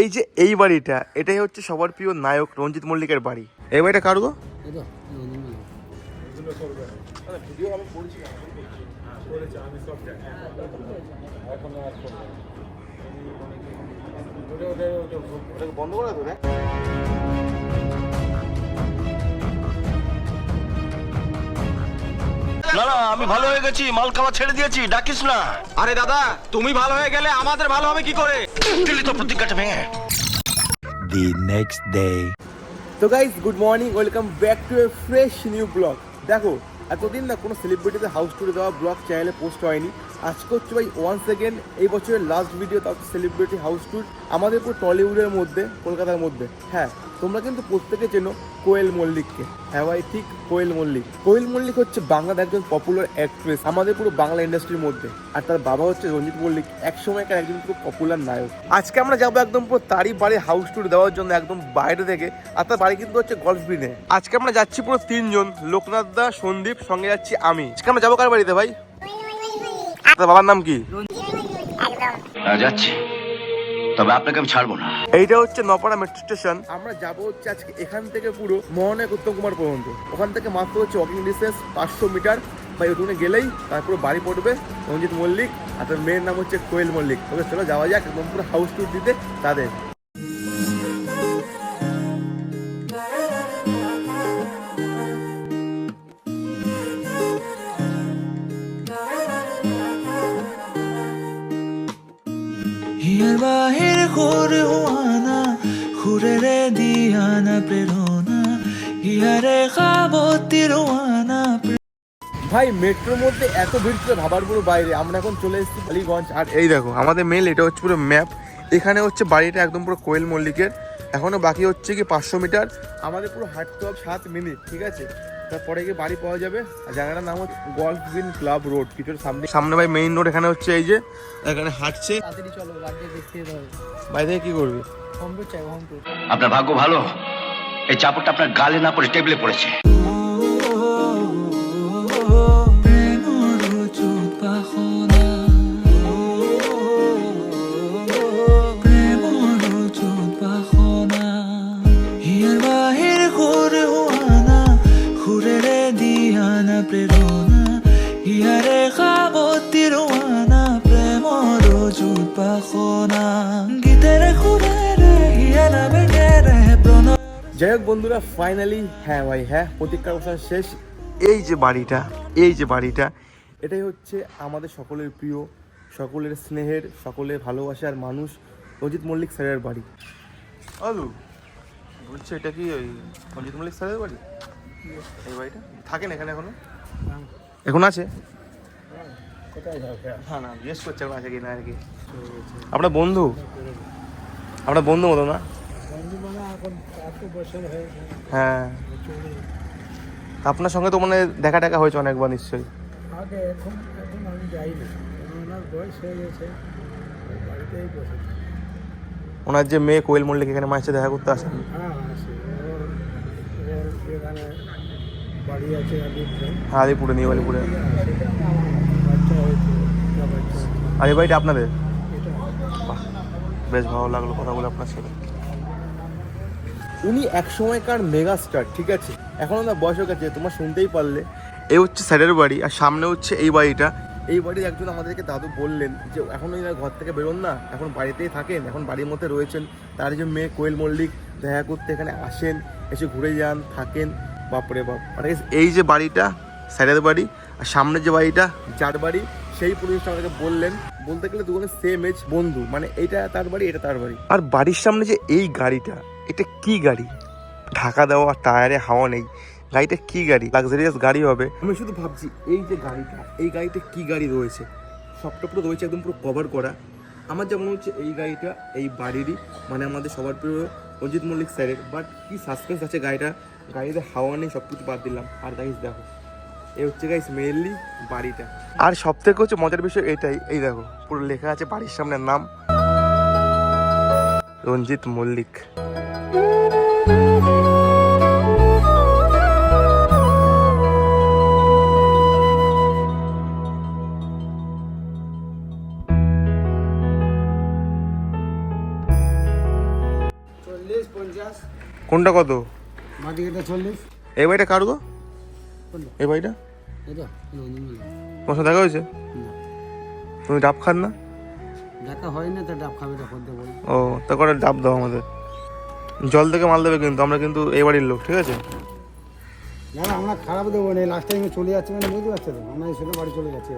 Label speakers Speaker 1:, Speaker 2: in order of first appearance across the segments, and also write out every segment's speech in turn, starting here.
Speaker 1: এই যে এই বাড়িটা, এটাই হচ্ছে সবার প্রিয় নায়ক রঞ্জিত মল্লিকের বাড়ি। এই বাড়িটা কার গো? বন্ধ
Speaker 2: না না আমি ভালো হয়ে গেছি। মাল খাওয়া ছেড়ে দিয়েছি ডাকিস না।
Speaker 3: আরে দাদা তুমি ভালো হয়ে গেলে আমাদের ভালো হবে কি করে?
Speaker 2: তো প্রতিজ্ঞাটা ভেঙে।
Speaker 4: দি next ডে
Speaker 1: তো guys good morning welcome back to a fresh new blog দেখো এতদিন না কোনো সেলিব্রিটিতে হাউস টুরে দেওয়া ব্লগ চ্যানেলে পোস্ট হয়নি। আজকে হচ্ছে ভাই ওয়ান সেকেন্ড এই বছরের লাস্ট ভিডিও তাও সেলিব্রিটি হাউস ট্যুর আমাদের পুরো টলিউডের মধ্যে, কলকাতার মধ্যে। হ্যাঁ তোমরা কিন্তু প্রত্যেকে চেনো কোয়েল মল্লিককে। হ্যাঁ ভাই, ঠিক কোয়েল মল্লিক। কোয়েল মল্লিক হচ্ছে বাংলার একজন পপুলার অ্যাক্ট্রেস আমাদের পুরো বাংলা ইন্ডাস্ট্রির মধ্যে। আর তার বাবা হচ্ছে রঞ্জিত মল্লিক একসময়কার একজন খুব পপুলার নায়ক। আজকে আমরা যাব একদম পুরো তারই বাড়ি হাউস ট্যুর দেওয়ার জন্য একদম বাইরে থেকে, আর তার বাড়ি কিন্তু হচ্ছে গল্ফ গ্রিনে আজকে আমরা যাচ্ছি পুরো তিনজন, লোকনাথ দা, সন্দীপ, সঙ্গে যাচ্ছি আমি। আজকে আমরা যাব কার বাড়িতে ভাই? তার বাবার নাম কি?
Speaker 2: যাচ্ছি। তবে আপনাকে আমি ছাড়বো না।
Speaker 1: এইটা হচ্ছে নপাড়া মেট্রো স্টেশন আমরা যাব হচ্ছে আজকে এখান থেকে পুরো মহানায়ক উত্তম কুমার পর্যন্ত। ওখান থেকে মাত্র হচ্ছে ওয়াকিং ডিস্টেন্স পাঁচশো মিটার বা ওখানে গেলেই তারপরে বাড়ি পড়বে রঞ্জিত মল্লিক আর তার মেয়ের নাম হচ্ছে কোয়েল মল্লিক। ওকে চলো যাওয়া যাক একদম পুরো হাউস ট্যুর দিতে তাদের।
Speaker 5: বাহির ঘুরে হোয়ানা ঘুরে রে দিয়ানা প্রেরণা হিয়ারে খাবতি রোয়ানা
Speaker 1: ভাই মেট্রোর মধ্যে এত ভিড় ছিল ভাবার পুরো বাইরে। আমরা এখন চলে এসেছি বালিগঞ্জ আর এই দেখো আমাদের মেল এটা হচ্ছে পুরো ম্যাপ এখানে হচ্ছে বাড়িটা একদম পুরো কোয়েল মল্লিকের। এখনও বাকি হচ্ছে কি পাঁচশো মিটার। আমাদের পুরো হাঁটতে হবে সাত মিনিট ঠিক আছে? তারপরে গিয়ে বাড়ি পাওয়া যাবে। আর জায়গাটার নাম হচ্ছে গল্ফ গ্রিন ক্লাব রোড কিছুর সামনে। সামনে ভাই মেইন রোড এখানে হচ্ছে এই যে এখানে হাঁটছে।
Speaker 5: চলো বাড়িতে দেখতে হবে।
Speaker 1: বাইরে থেকে কি করবি?
Speaker 2: আপনার ভাগ্য ভালো? এই চাপড়টা আপনার গালে না পড়ে টেবিলে পড়েছে।
Speaker 1: যাই হোক বন্ধুরা ফাইনালি হ্যাঁ ভাই হ্যাঁ প্রতীক্ষার অবসান শেষ। এই যে বাড়িটা এই যে বাড়িটা। এটাই হচ্ছে আমাদের সকলের প্রিয় সকলের স্নেহের সকলের ভালোবাসার মানুষ অজিত মল্লিক স্যারের বাড়ি। আলু বলছে এটা কি ওই অজিত মল্লিক স্যারের বাড়ি? এই বাড়িটা? থাকেন এখানে এখনও? এখন আছে? হ্যাঁ না জিজ্ঞেস করছে এখন আছে কি না আর কি। আপনার বন্ধু? আপনার বন্ধু মতো না? হ্যাঁ আপনার সঙ্গে তো মানে দেখা টাকা হয়েছে অনেকবার নিশ্চয়ই।
Speaker 6: আগে এখন এখন আমি যাই না ওনার বয়স হয়ে গেছে বাড়িতেই বসে
Speaker 1: ওনার যে মেয়ে কোয়েল মল্লিক এখানে মায়ের দেখা করতে আসেন?
Speaker 6: হ্যাঁ আলিপুরে।
Speaker 1: আলিপুরে নিউ আলিপুরে। আর এই বাড়িটা আপনাদের? বেশ ভালো লাগল কথা বলে আপনার সাথে। উনি এক সময়কার মেগা স্টার ঠিক আছে? এখন ওনার বয়স হয়ে গেছে তোমার শুনতেই পারলে। এই হচ্ছে স্যারের বাড়ি আর সামনে হচ্ছে এই বাড়িটা। এই বাড়ির একজন আমাদেরকে দাদু বললেন যে এখন ওই ঘর থেকে বেরোন না এখন বাড়িতেই থাকেন এখন বাড়ির মধ্যে রয়েছেন। তার যে মেয়ে কোয়েল মল্লিক দেখা করতে এখানে আসেন এসে ঘুরে যান থাকেন। বাপরে বাপ। আর এই যে বাড়িটা স্যারের বাড়ি আর সামনে যে বাড়িটা যার বাড়ি সেই পুলিশটা আমাদেরকে বললেন। বলতে গেলে দুজনের সেম এজ বন্ধু মানে এইটা তার বাড়ি এটা তার বাড়ি। আর বাড়ির সামনে যে এই গাড়িটা এটা কি গাড়ি? ঢাকা দেওয়া টায়ারে হাওয়া নেই। গাড়িটা কি গাড়ি? লাক্সারিয়াস গাড়ি হবে। আমি শুধু ভাবছি এই যে গাড়িটা এই গাড়িতে কি গাড়ি রয়েছে? সবটা পুরো রয়েছে একদম পুরো কভার করা। আমার যেমন হচ্ছে এই গাড়িটা এই বাড়িরই মানে আমাদের সবার প্রিয় অজিত মল্লিক স্যারের। বাট কি সাসপেন্স আছে গাড়িটা গাড়িতে হাওয়া নেই সব কিছু বাদ দিলাম। আর গাইস দেখো এই হচ্ছে গাইস মেইনলি বাড়িটা। আর সব থেকে হচ্ছে মজার বিষয় এটাই এই দেখো পুরো লেখা আছে বাড়ির সামনের নাম। রঞ্জিত মল্লিক। কোনটা কত?
Speaker 6: মাটিকাটা চল্লিশ।
Speaker 1: এই বাড়িটা কার গো? এই বাড়িটা? তোমার সাথে দেখা হয়েছে? তুমি ডাব খান না?
Speaker 6: দেখা হয় না তো ডাব খাবে এটা করতে বলি।
Speaker 1: ও তা করে ডাব দাও আমাদের। জল থেকে মাল দেবে কিন্তু আমরা কিন্তু এই বাড়ির লোক ঠিক আছে?
Speaker 6: না না, আমরা খারাপ দেবো না লাস্ট টাইমে চলে যাচ্ছে মানে বুঝতে পারছ তো? আমরা এসে বাড়ি চলে যাচ্ছি।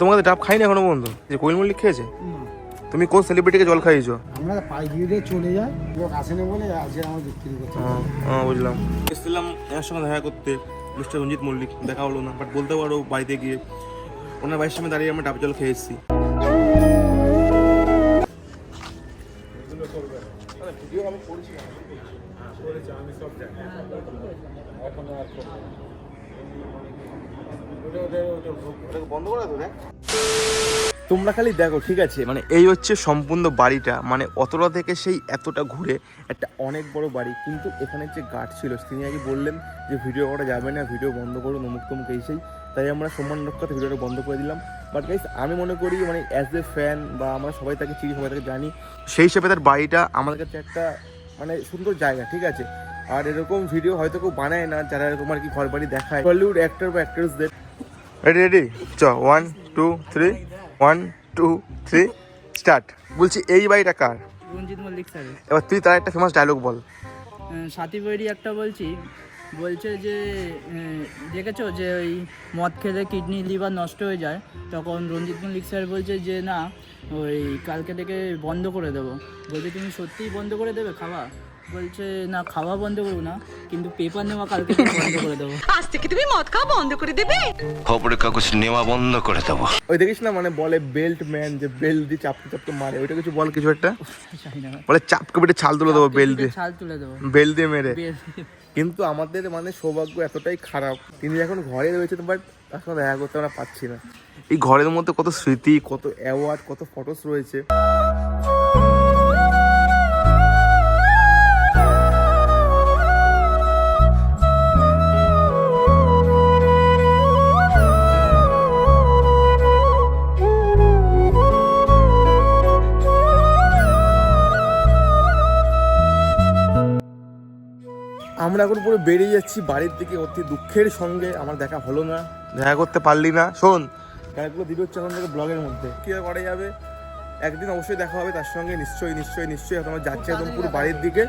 Speaker 1: তোমাদের ডাব খাইনি এখনও পর্যন্ত? যে কোয়েল মল্লিক খেয়েছে? তুমি কোন সেলিব্রিটিকে জল খাইয়েছো?
Speaker 6: আমরা পাই দিয়ে দিয়ে চলে যাই লোক আসে না বলে আজকে আমার বিক্রি করছে
Speaker 1: হ্যাঁ বুঝলাম। এসেছিলাম এনার সঙ্গে দেখা করতে মিস্টার রঞ্জিত মল্লিক দেখা হলো না বাট বলতে পারো বাড়িতে গিয়ে ওনার বাড়ির সামনে দাঁড়িয়ে আমরা ডাব জল খেয়ে এসেছি। বন্ধ করে তো দেখ তোমরা খালি দেখো, ঠিক আছে? মানে এই হচ্ছে সম্পূর্ণ বাড়িটা। মানে অতটা থেকে সেই এতটা ঘুরে একটা অনেক বড় বাড়ি। কিন্তু এখানে যে গার্ড ছিল, তিনি আগে বললেন যে ভিডিও করা যাবে না, ভিডিও বন্ধ করুন, অমুক তমুক এই সেই। তাই আমরা সম্মান রক্ষাতে ভিডিওটা বন্ধ করে দিলাম। বাট গাইস আমি মনে করি মানে অ্যাজ এ ফ্যান বা আমরা সবাই তাকে চিনি, সবাই তাকে জানি, সেই হিসেবে তার বাড়িটা আমাদের কাছে একটা মানে সুন্দর জায়গা, ঠিক আছে? আর এরকম ভিডিও হয়তো কেউ বানায় না, যারা এরকম আর কি ঘর বাড়ি দেখায়। বলিউড অ্যাক্টর বা অ্যাক্ট্রেসদের রেডি চ one two three one two three start বলছি এই বাড়িটা কার?
Speaker 7: রঞ্জিত মল্লিক স্যার
Speaker 1: এবার তুই তার একটা ফেমাস ডায়লগ বল।
Speaker 7: সাথী বৈরি একটা বলছি বলছে যে দেখেছ যে ওই মদ খেলে কিডনি লিভার নষ্ট হয়ে যায়? তখন রঞ্জিত মল্লিক স্যার বলছে যে না ওই কালকে থেকে বন্ধ করে দেবো। বলছে তুমি সত্যিই বন্ধ করে দেবে খাওয়া? বলছে না খাওয়া বন্ধ করব না কিন্তু পেপার নেওয়া কালকে বন্ধ করে দেবো।
Speaker 8: আজ থেকে তুমি মদ খাওয়া বন্ধ করে দেবে?
Speaker 2: খবরের কাগজ নেওয়া বন্ধ করে দেবো।
Speaker 1: ওই দেখিস না মানে বলে বেল্ট ম্যান যে বেল্ট দিয়ে চাপতে চাপতে মারে। ওইটা কিছু বল কিছু একটা? বলে চাপকে পেটে ছাল তুলে দেবো বেল্ট দিয়ে।
Speaker 7: ছাল তুলে দেবো।
Speaker 1: বেল্ট দিয়ে মেরে। কিন্তু আমাদের মানে সৌভাগ্য এতটাই খারাপ। তিনি এখন ঘরে রয়েছে বাট তার সঙ্গে দেখা করতে আমরা পাচ্ছি না। এই ঘরের মধ্যে কত স্মৃতি কত অ্যাওয়ার্ড কত ফটোস রয়েছে। আমরা এখন পুরো বেরিয়ে যাচ্ছি বাড়ির দিকে অতি দুঃখের সঙ্গে। আমার দেখা হলো না। দেখা করতে পারলি না। শোন। গাড়িগুলো দিবে হচ্ছে এখন থেকে ব্লগের মধ্যে। কি করে করা যাবে? একদিন অবশ্যই দেখা হবে তার সঙ্গে নিশ্চয়ই নিশ্চয়ই নিশ্চয়ই। এখন আমরা যাচ্ছি একদম পুরো বাড়ির দিকে।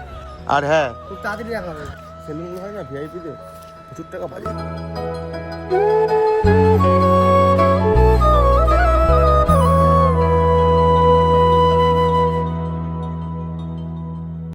Speaker 1: আর হ্যাঁ।
Speaker 6: খুব তাড়াতাড়ি দেখা হবে।
Speaker 1: সেলুনগুলো হয় না ভিআইপিতে প্রচুর টাকা বাজে